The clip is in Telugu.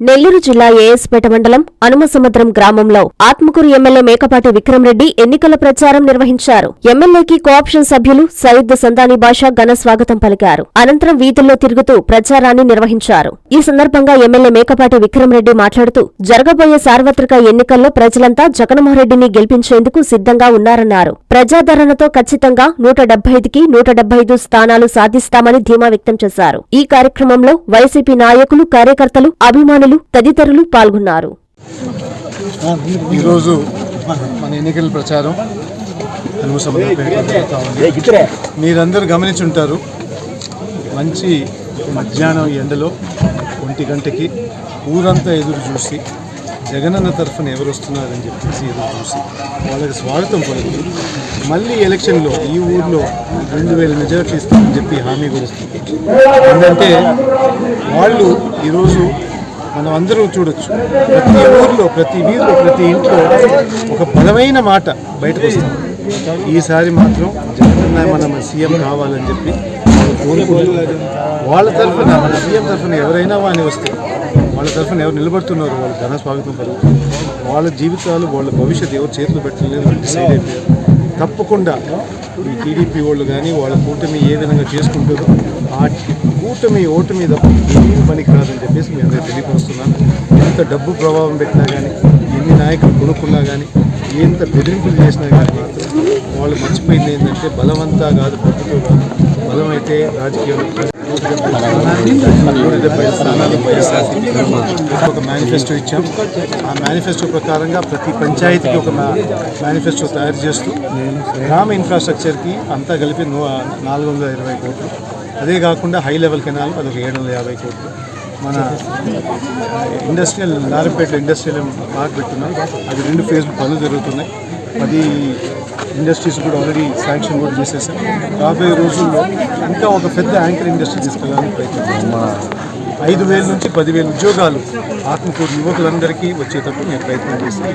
నెల్లూరు జిల్లా ఏఎస్పేట మండలం అనుమసముద్రం గ్రామంలో ఆత్మకూరు ఎమ్మెల్యే మేకపాటి విక్రమరెడ్డి ఎన్నికల ప్రచారం నిర్వహించారు. ఎమ్మెల్యేకి కోఆప్షన్ సభ్యులు సయీద్ సందాని బాషా ఘన స్వాగతం పలికారు. అనంతరం వీధుల్లో తిరుగుతూ ప్రచారాన్ని నిర్వహించారు. ఈ సందర్భంగా ఎమ్మెల్యే మేకపాటి విక్రమరెడ్డి మాట్లాడుతూ జరగబోయే సార్వత్రిక ఎన్నికల్లో ప్రజలంతా జగన్మోహన్రెడ్డిని గెలిపించేందుకు సిద్ధంగా ఉన్నారన్నారు. ప్రజాదరణతో ఖచ్చితంగా నూట డెబ్బై నూట డెబ్బై ఐదు స్థానాలు సాధిస్తామని ధీమా వ్యక్తం చేశారు. ఈ కార్యక్రమంలో వైసీపీ నాయకులు కార్యకర్తలు అభిమానులు తదితరులు పాల్గొన్నారు. ఈరోజు మన ఎన్నికల ప్రచారం మీరందరూ గమనించుంటారు మంచి మధ్యాహ్నం ఎండలో ఒంటి గంటకి ఊరంతా ఎదురు చూసి జగనన్న తరఫున ఎవరు వస్తున్నారని చెప్పేసి ఎదురు చూసి వాళ్ళకి స్వాగతం పలుకుతూ మళ్ళీ ఎలక్షన్లో ఈ ఊర్లో రెండు వేల మెజార్టీ ఇస్తామని చెప్పి హామీ కూడా ఇస్తుంది ఏంటంటే వాళ్ళు ఈరోజు మనం అందరూ చూడొచ్చు. ప్రతి ఊర్లో ప్రతి వీధిలో ప్రతి ఇంట్లో ఒక బలమైన మాట బయటకు వస్తుంది ఈసారి మాత్రం జగన్ మన సీఎం కావాలని చెప్పి వాళ్ళు వాళ్ళ తరఫున మన సీఎం తరఫున ఎవరైనా వాని వస్తే వాళ్ళ తరఫున ఎవరు నిలబడుతున్నారు వాళ్ళు ఘన స్వాగతం పలుకుతుంది. వాళ్ళ జీవితాలు వాళ్ళ భవిష్యత్తు ఎవరు చేతులు పెట్టలేదు డిసైడ్ అయిపోయారు. తప్పకుండా ఈ టీడీపీ వాళ్ళు కానీ వాళ్ళ కూటమి ఏ విధంగా చేసుకుంటారో ఆ కూటమి ఓటమి మీద ఏమీ పనికి రాదని చెప్పేసి మీ అందరికీ తెలియపరుస్తున్నాను. ఎంత డబ్బు ప్రభావం పెట్టినా కానీ ఎన్ని నాయకులు కొనుక్కున్నా కానీ ఎంత బెదిరింపులు చేసినా కానీ వాళ్ళు మర్చిపోయింది ఏంటంటే బలవంతా కాదు ప్రభుత్వం కాదు. బలం అయితే రాజకీయం ఒక మేనిఫెస్టో ఇచ్చాం. ఆ మేనిఫెస్టో ప్రకారంగా ప్రతి పంచాయతీకి ఒక మేనిఫెస్టో తయారు చేస్తూ గ్రామ ఇన్ఫ్రాస్ట్రక్చర్కి అంతా కలిపి నాలుగు వందల ఇరవై కోట్లు. అదే కాకుండా హై లెవెల్ కెనాల్ అదొక ఏడు వందల యాభై కోట్లు. మన ఇండస్ట్రియల్ నారంపేట ఇండస్ట్రియల్ పార్క్ పెట్టున్నారు అది రెండు ఫేజ్లు పనులు జరుగుతున్నాయి. పది ఇండస్ట్రీస్ కూడా ఆల్రెడీ శాంక్షన్ కూడా చేసేసాం. రాబోయే రోజుల్లో ఇంకా ఒక పెద్ద యాంకర్ ఇండస్ట్రీ తీసుకెళ్ళడానికి ప్రయత్నం ఐదు వేల నుంచి పదివేల ఉద్యోగాలు ఆత్మకూరు యువకులందరికీ వచ్చేటప్పుడు నేను ప్రయత్నం చేస్తాను.